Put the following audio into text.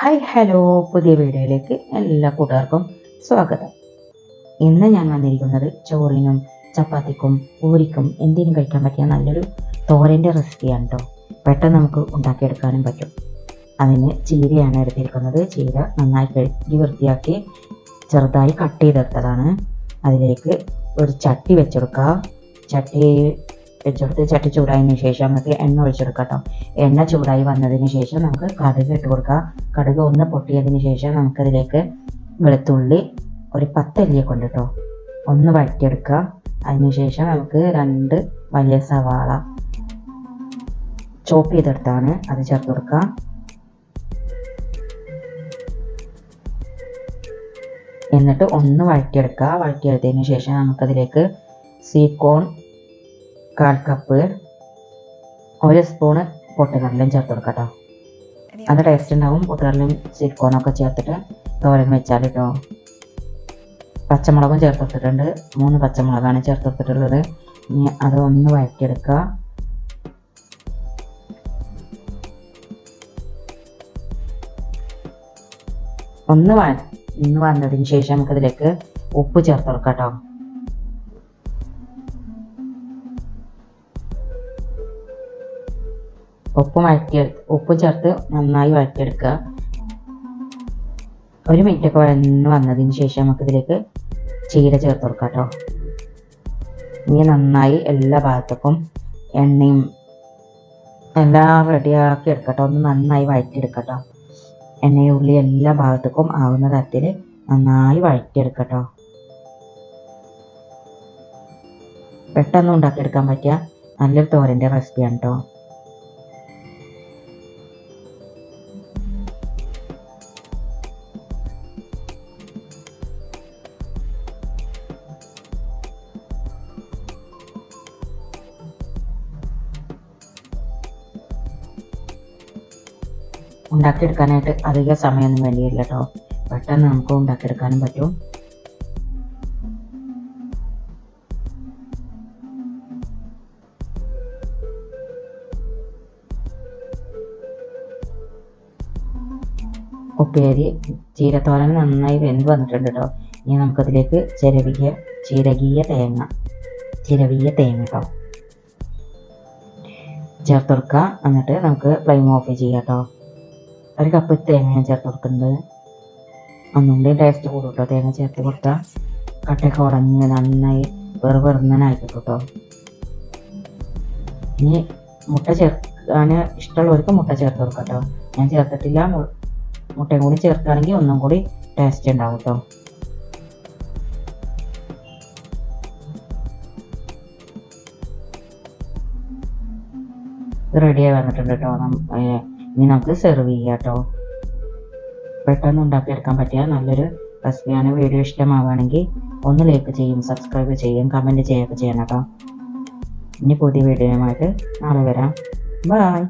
Hi hello പുതിയ വീഡിയോയിലേക്ക് എല്ലാ കൂട്ടുകാർക്കും സ്വാഗതം. ഇന്ന് ഞാൻ വന്നിരിക്കുന്നത് ചോറിനും ചപ്പാത്തിക്കും പൂരിക്കും എന്തിനും കഴിക്കാൻ പറ്റിയ നല്ലൊരു തോരന്റെ റെസിപ്പിയാണ് കേട്ടോ പെട്ടെന്ന് നമുക്ക് ഉണ്ടാക്കിയെടുക്കാനും പറ്റും. അതിന് ചീരയാണ് എടുത്തിരിക്കുന്നത്. ചീര നന്നായി കഴുകി വൃത്തിയാക്കി ചെറുതായി കട്ട് ചെയ്തെടുത്തതാണ്. അതിലേക്ക് ഒരു ചട്ടി വെച്ചെടുക്കുക ചട്ടി വെച്ചെടുത്ത് ചട്ടി ചൂടായതിനു ശേഷം നമുക്ക് എണ്ണ ഒഴിച്ചെടുക്കാം എണ്ണ ചൂടായി വന്നതിന് ശേഷം നമുക്ക് കടുക് ഇട്ട് കൊടുക്കാം. കടുക് ഒന്ന് പൊട്ടിയതിന് ശേഷം നമുക്കതിലേക്ക് വെളുത്തുള്ളി ഒരു പത്തല്ലിയെ കൊണ്ട് കേട്ടോ ഒന്ന് വഴറ്റിയെടുക്കുക. അതിനുശേഷം നമുക്ക് രണ്ട് വലിയ സവാള ചോപ്പ് ചെയ്തെടുത്താണ് അത് ചേർത്ത് കൊടുക്കുക. എന്നിട്ട് ഒന്ന് വഴറ്റിയെടുക്കുക. വഴറ്റിയെടുത്തതിന് ശേഷം നമുക്കതിലേക്ക് സീക്കോൺ കാൽ കപ്പ് ഒരു സ്പൂണ് പൊട്ടുകടലും ചേർത്ത് കൊടുക്കാം കേട്ടോ അത് ടേസ്റ്റ് ഉണ്ടാവും. പൊട്ടുകടലും ചിക്കോണൊക്കെ ചേർത്തിട്ട് തോരൻ വെച്ചാൽ കേട്ടോ പച്ചമുളകും ചേർത്ത് കൊടുത്തിട്ടുണ്ട്. മൂന്ന് പച്ചമുളകാണ് ചേർത്ത് കൊടുത്തിട്ടുള്ളത്. ഇനി അത് ഒന്ന് വഴറ്റിയെടുക്കുക. ഒന്ന് വഴ നിന്ന് വന്നതിന് ശേഷം നമുക്കതിലേക്ക് ഉപ്പ് ചേർത്ത് കൊടുക്കാം കേട്ടോ ഉപ്പ് വഴറ്റി ഉപ്പ് ചേർത്ത് നന്നായി വഴറ്റിയെടുക്കുക. ഒരു മിനിറ്റ് ഒക്കെ വഴന്ന് വന്നതിന് ശേഷം നമുക്ക് ഇതിലേക്ക് ചീര ചേർത്ത് കൊടുക്കാം കേട്ടോ ഇനി നന്നായി എല്ലാ ഭാഗത്തേക്കും എണ്ണയും എല്ലാം റെഡിയാക്കി എടുക്കട്ടോ. ഒന്ന് നന്നായി വഴറ്റിയെടുക്കട്ടോ. എണ്ണയും ഉള്ളി എല്ലാ ഭാഗത്തേക്കും ആവുന്ന തരത്തിൽ നന്നായി വഴറ്റിയെടുക്കട്ടോ. പെട്ടെന്ന് ഉണ്ടാക്കിയെടുക്കാൻ പറ്റിയ നല്ലൊരു തോരന്റെ റെസിപ്പിയാണ് കേട്ടോ ഉണ്ടാക്കിയെടുക്കാനായിട്ട് അധിക സമയമൊന്നും വേണ്ടിയില്ല കേട്ടോ പെട്ടെന്ന് നമുക്ക് ഉണ്ടാക്കിയെടുക്കാനും പറ്റും. ഉപ്പേരി ചീരത്തോരൻ നന്നായി വെന്ത് വന്നിട്ടുണ്ട് കേട്ടോ ഇനി നമുക്കതിലേക്ക് ചിരവിയ ചിരകിയ തേങ്ങ ചിരവിയ തേങ്ങ കേട്ടോ ചേർത്ത് എന്നിട്ട് നമുക്ക് ഫ്ലെയിം ഓഫ് ചെയ്യാം കേട്ടോ ഒരു കപ്പ് തേങ്ങ ചേർത്ത് കൊടുക്കുന്നത് ഒന്നുകൂടി ടേസ്റ്റ് കൂടും കേട്ടോ തേങ്ങ ചേർത്ത് കൊടുത്താൽ കട്ടയൊക്കെ ഉടഞ്ഞ് നന്നായി വെറു വെറുന്നനായിക്കിട്ടും കേട്ടോ ഇനി മുട്ട ചേർക്കാൻ ഇഷ്ടമുള്ളവർക്ക് മുട്ട ചേർത്ത് കൊടുക്കാം കേട്ടോ ഞാൻ ചേർത്തിട്ടില്ല മുട്ടയും കൂടി ചേർക്കുകയാണെങ്കിൽ ഒന്നും കൂടി ടേസ്റ്റ് ഉണ്ടാവും കേട്ടോ റെഡിയായി വന്നിട്ടുണ്ട് കേട്ടോ. നമുക്ക് സെർവ് ചെയ്യാം കേട്ടോ പെട്ടെന്ന് ഉണ്ടാക്കിയെടുക്കാൻ പറ്റിയ നല്ലൊരു റെസിപ്പിയാണ് വീഡിയോ ഇഷ്ടമാവുകയാണെങ്കിൽ ഒന്ന് ലൈക്ക് ചെയ്യും സബ്സ്ക്രൈബ് ചെയ്യും കമന്റ് ചെയ്യുകയൊക്കെ ചെയ്യണം കേട്ടോ ഇനി പുതിയ വീഡിയോയുമായിട്ട് നാളെ വരാം. ബൈ